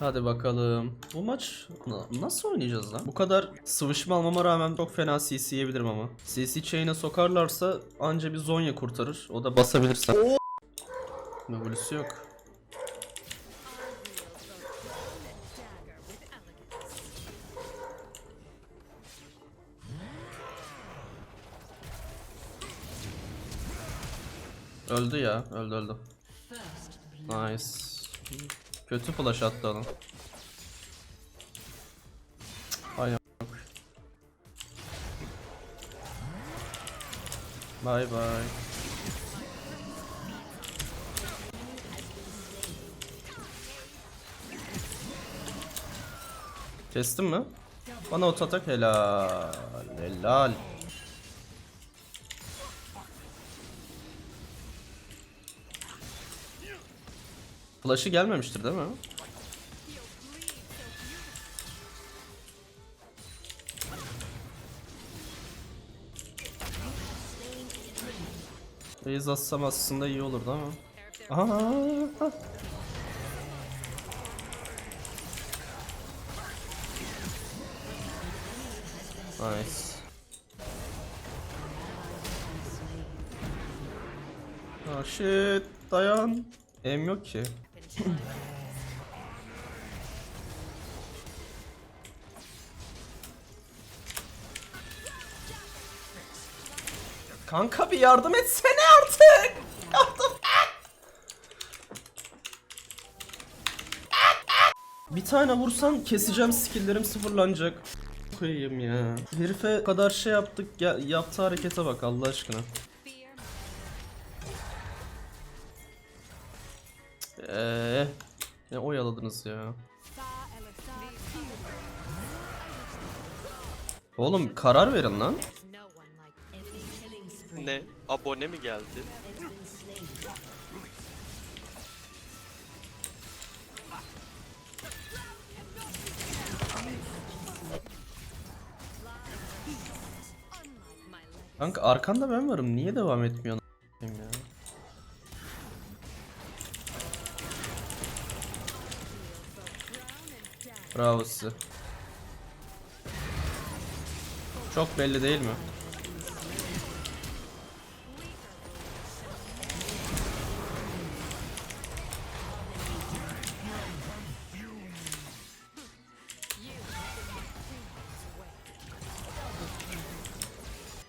Hadi bakalım. Bu maç na- nasıl oynayacağız lan? Bu kadar sıvışma almama rağmen çok fena CC yiyebilirim ama. CC chain'e sokarlarsa anca bir Zonya kurtarır. O da basabilirsem. W'si yok. Öldü ya. Öldü öldü. Nice. Kötü flash attı adam. Ay. Bye bye. Kestin mi? Bana ot atak helal. Helal. Flash'ı gelmemiştir değil mi? Base atsam aslında iyi olurdu ama. Aha. Nice. Ah shit dayan. Em yok ki. Kanka bir yardım etsene artık. Bir tane vursan keseceğim skill'lerim sıfırlanacak. Koyayım ya. Herife kadar şey yaptık ya yaptığı harekete bak Allah aşkına. Oyaladınız ya. Oğlum karar verin lan. Ne? Abone mi geldi? Kanka arkanda ben varım. Niye devam etmiyorsun Bravo size. Çok belli değil mi?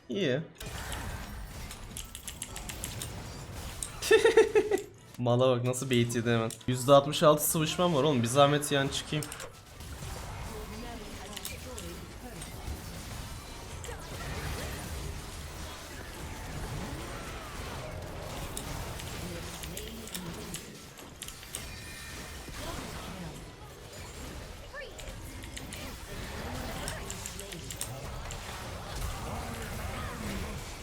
İyi. Mala bak nasıl bait yedi hemen. %66 sıvışmam var oğlum bir zahmet yani çıkayım.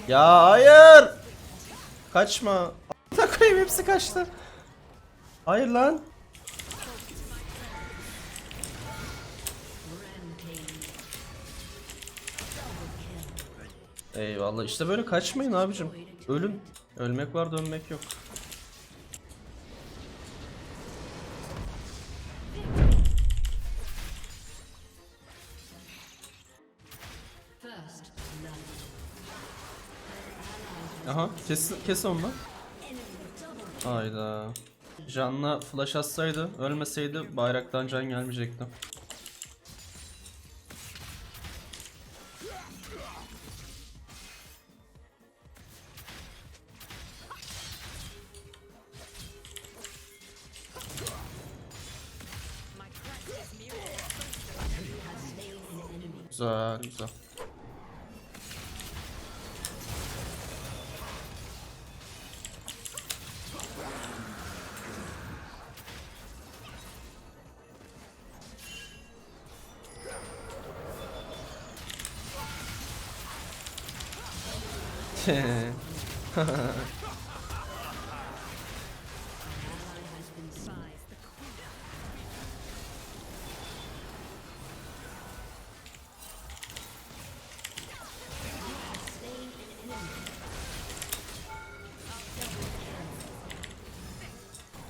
Ya hayır. Kaçma. A**ına koyayım hepsi kaçtı. Hayır lan. Eyvallah işte böyle kaçmayın abicim. Ölün. Ölmek var dönmek yok. Aha kes, kes onu lan. Hayda. Can'la flash atsaydı, ölmeseydi bayraktan can gelmeyecekti. Güzel, güzel.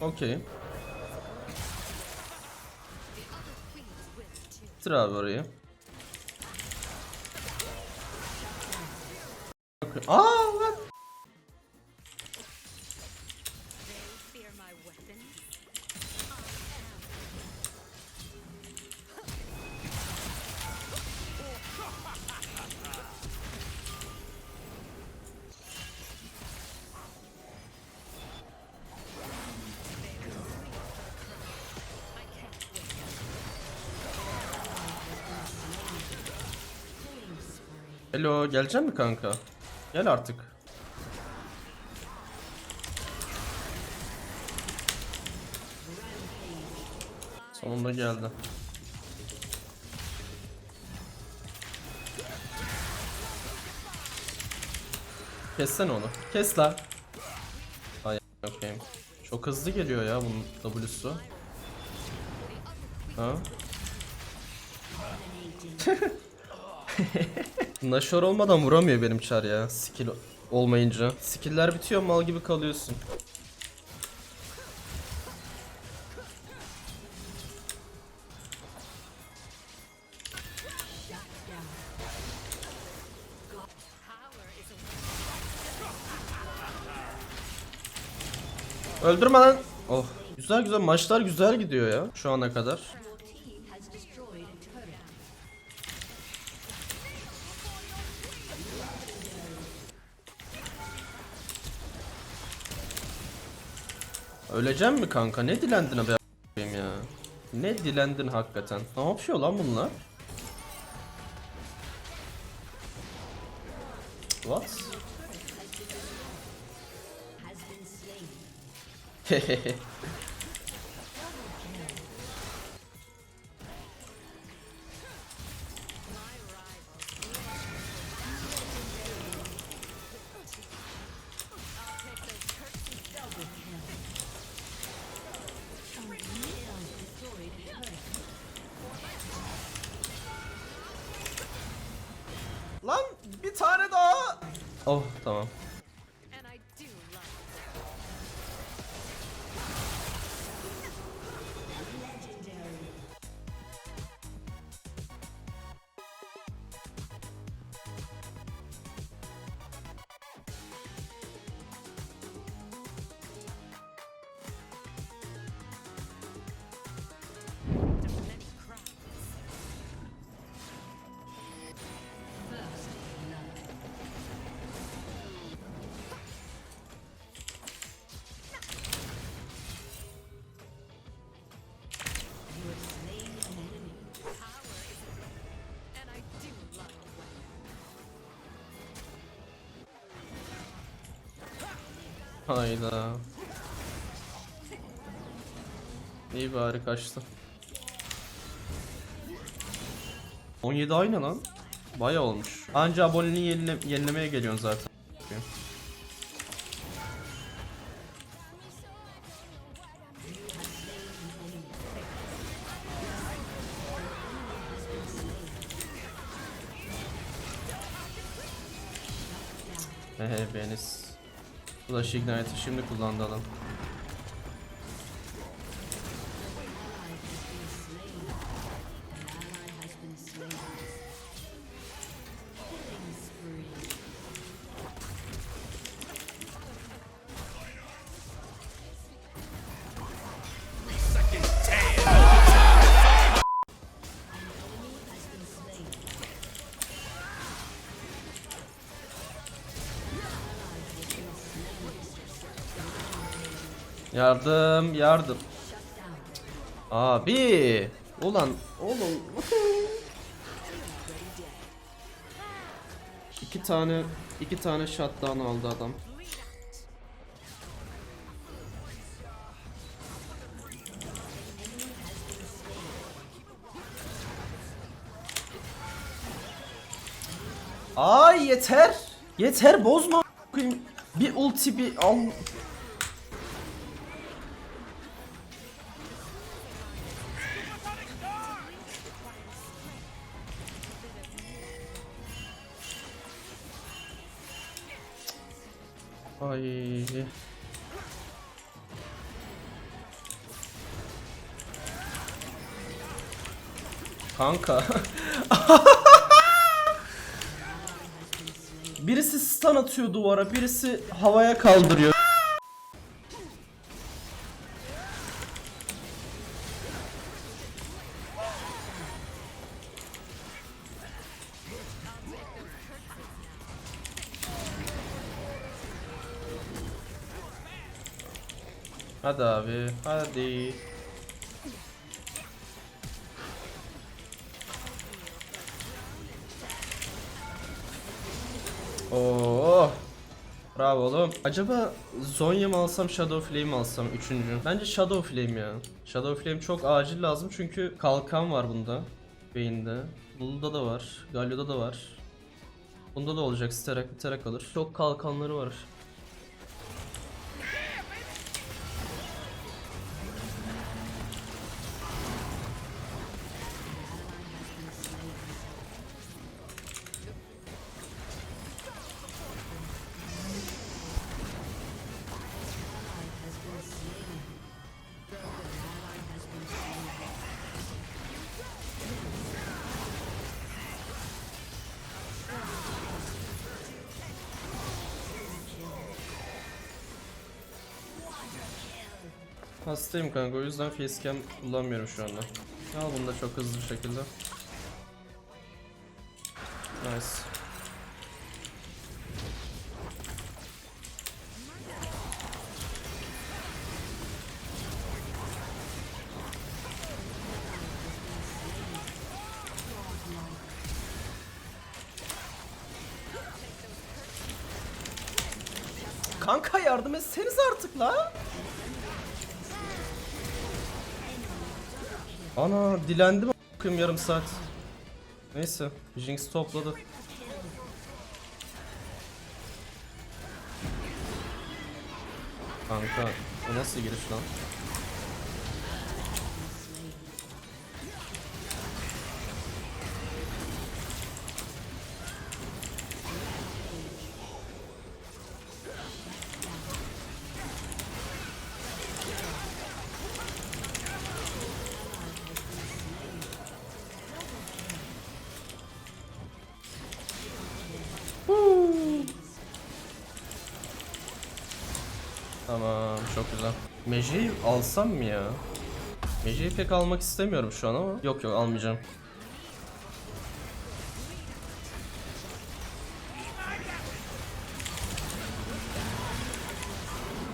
Okey. Bitir abi orayı. Aa. Hello gelecek mi kanka? Gel artık. Sonunda geldi. Kessene onu. Kes la. Ay okeyim. Çok hızlı geliyor ya bunun W'su. Ha? Nashor olmadan vuramıyor benim çar ya. Skill olmayınca. Skill'ler bitiyor mal gibi kalıyorsun. Öldürme lan. Oh. Güzel güzel maçlar güzel gidiyor ya şu ana kadar. Öleceğim mi kanka? Ne dilendin a**ayım ya? Ne dilendin hakikaten? Ne yapıyor lan bunlar? What? Hehehe. 哦，怎么？Hayda. İyi bari kaçtı. 17 aynı lan. Baya olmuş. Anca aboneliği yenile yenilemeye geliyorsun zaten. Hehe Benis. Flash Ignite'ı şimdi kullandı Yardım, yardım. Abi, ulan oğlum. iki tane, iki tane shutdown aldı adam. Ay yeter. Yeter bozma. Bir ulti bir al. Ay. Kanka. birisi stun atıyor duvara, birisi havaya kaldırıyor. Hadi abi, hadi. Oo. Bravo oğlum. Acaba Zonya mı alsam Shadow Flame mi alsam üçüncü? Bence Shadow Flame ya. Shadow Flame çok acil lazım çünkü kalkan var bunda. Beyinde. Lulu'da da var. Galio'da da var. Bunda da olacak. Sterak biterek alır. Çok kalkanları var. Hastayım kanka o yüzden facecam kullanmıyorum şu anda. Al bunu da çok hızlı bir şekilde. Nice. Kanka yardım etseniz artık la. Ana dilendim a**ayım yarım saat. Neyse Jinx topladı. Kanka bu nasıl giriş lan? Tamam çok güzel. Meji'yi alsam mı ya? Meji'yi pek almak istemiyorum şu an ama. Yok yok almayacağım.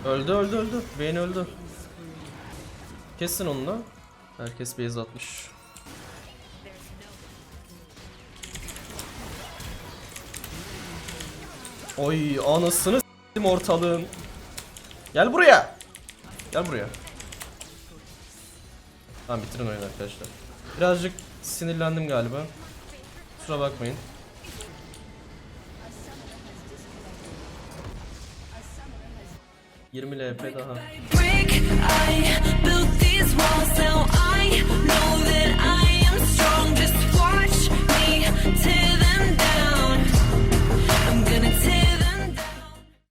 Öldü öldü öldü. Vayne öldü. Kesin onu da. Herkes base atmış. Oy anasını s**tim ortalığın. Gel buraya. Gel buraya. Tamam bitirin oyunu arkadaşlar. Birazcık sinirlendim galiba. Kusura bakmayın. Yirmi LP daha. I built these walls, now I know that I am strong just